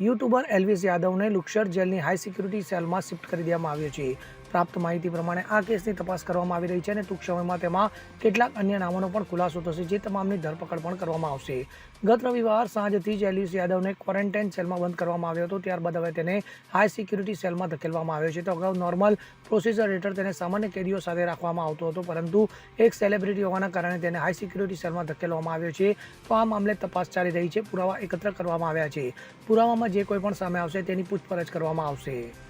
YouTuber Elvis યાદવને લુક્ષર જેલની high security સેલમાં શિફ્ટ કરી દેવામાં આવ્યો છે. પ્રાપ્ત માહિતી પ્રમાણે આ કેસની તપાસ કરવામાં આવી રહી છે અને ટૂંક સમયમાં તેમાં કેટલાક અન્ય નામોનો પણ ખુલાસો થશે જે તમામની ધરપકડ પણ કરવામાં આવશે. ગત રવિવાર સાંજથી જ એલ્વિસ યાદવને ક્વોરન્ટાઇન સેલમાં બંધ કરવામાં આવ્યો હતો. ત્યારબાદ હવે તેને હાઈ સિક્યુરિટી સેલમાં ધકેલવામાં આવ્યો છે. તો અગાઉ નોર્મલ પ્રોસીજર હેઠળ તેને સામાન્ય કેદીઓ સાથે રાખવામાં આવતો હતો, પરંતુ એક સેલિબ્રિટી હોવાના કારણે તેને હાઈ સિક્યુરિટી સેલમાં ધકેલવામાં આવ્યો છે. તો આ મામલે તપાસ ચાલી રહી છે. પુરાવા એકત્ર કરવામાં આવ્યા છે. પુરાવામાં જે કોઈ પણ સામે આવશે તેની પૂછપરછ કરવામાં આવશે.